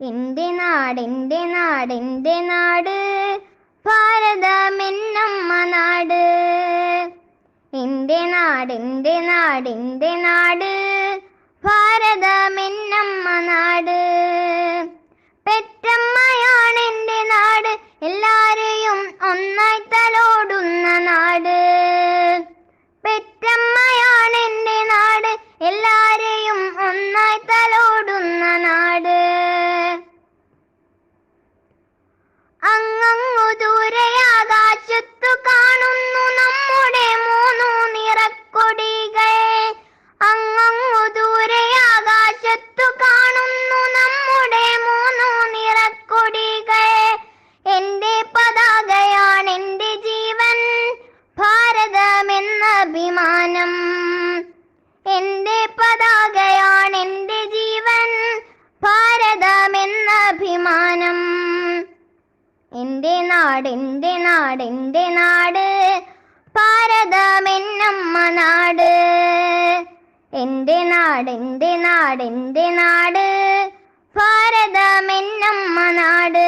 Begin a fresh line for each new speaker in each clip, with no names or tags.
എന്റെ നാട് എന്റെ നാട് എന്റെ നാട്. ഭാരതമെന്നമ്മ നാട്. എന്റെ നാട് എന്റെ നാട് എന്റെ നാട്. അഭിമാനം. എന്റെ നാട് എന്റെ നാട് എന്റെ നാട് ഭാരതമെന്നമ്മ നാട്. എന്റെ നാട് എന്റെ നാട് എന്റെ നാട് ഭാരതമെന്നമ്മ നാട്.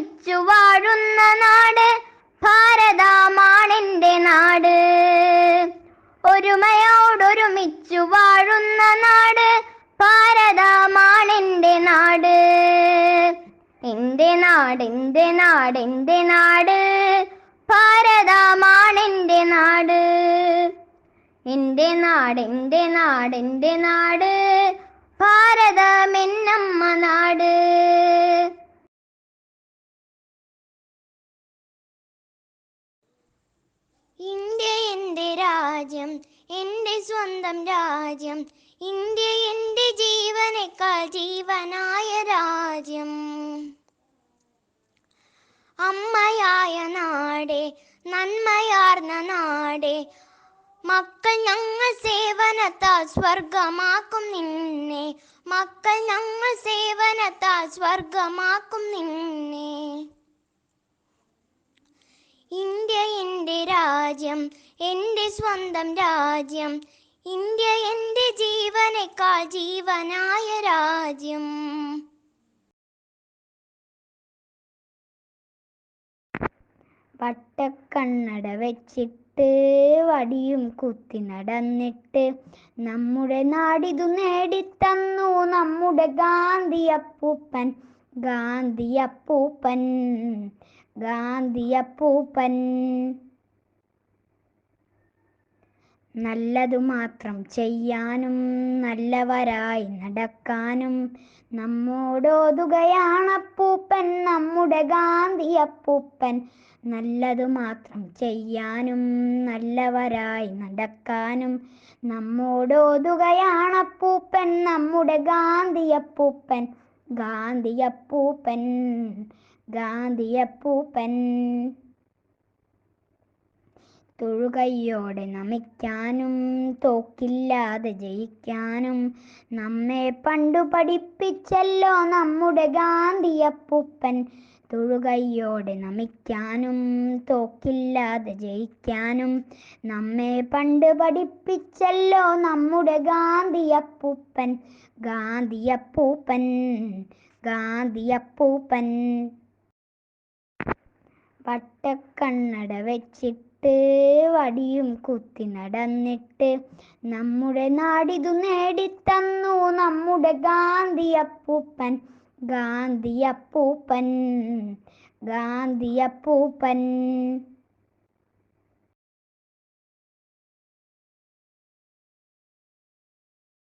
ഒരുമയോടൊരുമിച്ചു വാഴുന്ന നാട് ഭാരതമാണെന്റെ നാട്. ഒരുമയോടൊരുമിച്ചു വാഴുന്ന നാട് ഭാരതമാണെന്റെ നാട്. എന്റെ നാട് എന്റെ നാട് എന്റെ നാട് ഭാരതമാണെന്റെ നാട്. എന്റെ നാട് എന്റെ നാട് എന്റെ നാട് രാജ്യം എന്റെ സ്വന്തം രാജ്യം ഇന്ത്യ എന്റെ ജീവനേക്കാൾ ജീവനായ രാജ്യം. അമ്മയായ നാടേ നന്മയാർന്ന നാടേ മക്കൾ ഞങ്ങൾ സേവനത്താൽ സ്വർഗമാക്കും നിന്നെ. മക്കൾ ഞങ്ങൾ സേവനത്താൽ സ്വർഗമാക്കും നിന്നെ ഇന്ത്യ എന്റെ രാജ്യം എന്റെ സ്വന്തം രാജ്യം ഇന്ത്യ എന്റെ ജീവനേക്കാൾ ജീവനായ രാജ്യം. വട്ടക്കണ്ണട വെച്ചിട്ട് വടിയും കുത്തി നടന്നിട്ട് നമ്മുടെ നാടിതു നേടിത്തന്നു നമ്മുടെ ഗാന്ധി അപ്പൂപ്പൻ ഗാന്ധി അപ്പൂപ്പൻ ഗാന്ധിയപ്പൂപ്പൻ ഗാന്ധിയപ്പൂപ്പൻ. നല്ലതു മാത്രം ചെയ്യാനും നല്ലവരായി നടക്കാനും നമ്മോടോതുകയാണപ്പൂപ്പൻ നമ്മുടെ ഗാന്ധി അപ്പൂപ്പൻ നല്ലതു മാത്രം ചെയ്യാനും നല്ലവരായി നടക്കാനും നമ്മോടോതുകയാണപ്പൂപ്പൻ നമ്മുടെ ഗാന്ധി അപ്പൂപ്പൻ ഗാന്ധി അപ്പൂപ്പൻ ഗാന്ധിയപ്പൂപ്പൻ ഗാന്ധിയപ്പൂപ്പൻ. തൊഴുകയ്യോടെ നമിക്കാനും തോക്കില്ലാതെ ജയിക്കാനും നമ്മെ പണ്ടു പഠിപ്പിച്ചല്ലോ നമ്മുടെ ഗാന്ധിയപ്പൂപ്പൻ. തൊഴുകയോടെ നമിക്കാനും തോക്കില്ലാതെ ജയിക്കാനും നമ്മെ പണ്ട് പഠിപ്പിച്ചല്ലോ നമ്മുടെ ഗാന്ധിയപ്പൂപ്പൻ. ഗാന്ധിയപ്പൂപ്പൻ ഗാന്ധിയപ്പൂപ്പൻ. വട്ടക്കണ്ണട വെച്ചിട്ട് വടിയും കുത്തി നടന്നിട്ട് നമ്മുടെ നാടിതു നേടിത്തന്നു നമ്മുടെ ഗാന്ധിയപ്പൂപ്പൻ ഗാന്ധിയപ്പൂപ്പൻ ഗാന്ധിയപ്പൂപ്പൻ.